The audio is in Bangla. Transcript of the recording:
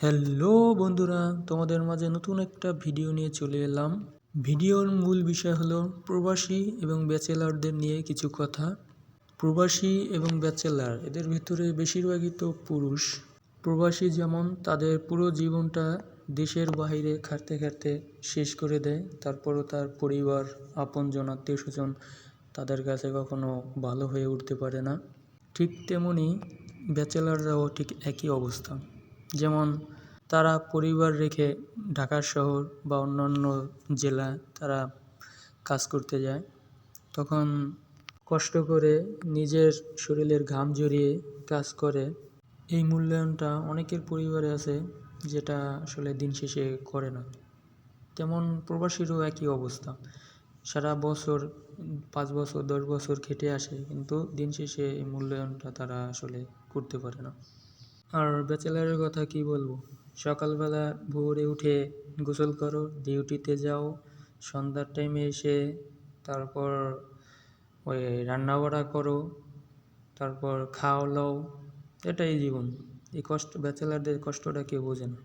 হ্যালো বন্ধুরা, তোমাদের মাঝে নতুন একটা ভিডিও নিয়ে চলে এলাম। ভিডিওর মূল বিষয় হলো প্রবাসী এবং ব্যাচেলারদের নিয়ে কিছু কথা। প্রবাসী এবং ব্যাচেলার, এদের ভিতরে বেশিরভাগই তো পুরুষ। প্রবাসী যেমন তাদের পুরো জীবনটা দেশের বাইরে খাটতে খাটতে শেষ করে দেয়, তারপরও তার পরিবার, আপনজন আত্মীয় স্বজন তাদের কাছে কখনো ভালো হয়ে উঠতে পারে না। ঠিক তেমনি ব্যাচেলাররাও ঠিক একই অবস্থা। যেমন তারা পরিবার রেখে ঢাকা শহর বা অন্যান্য জেলা তারা কাজ করতে যায়। তখন কষ্ট করে নিজের শরীরের ঘাম জড়িয়ে কাজ করে। এই মূল্যায়নটা অনেকের পরিবারে আছে যেটা আসলে দিন শেষে করে না। তেমন প্রবাসীরও একই অবস্থা। সারা বছর, পাঁচ বছর, দশ বছর খেটে আসে কিন্তু দিন শেষে এই মূল্যায়নটা তারা আসলে করতে পারে না। আর ব্যাচেলারের কথা কি বলব? সকালবেলা ভোরে উঠে গোসল করো, ডিউটিতে যাও, সন্ধ্যার টাইমে এসে তারপর ওই রান্না বাড়া করো, তারপর খাওয়া লও এটাই জীবন। এই কষ্ট, ব্যাচেলারদের কষ্টটা কেউ বোঝে না।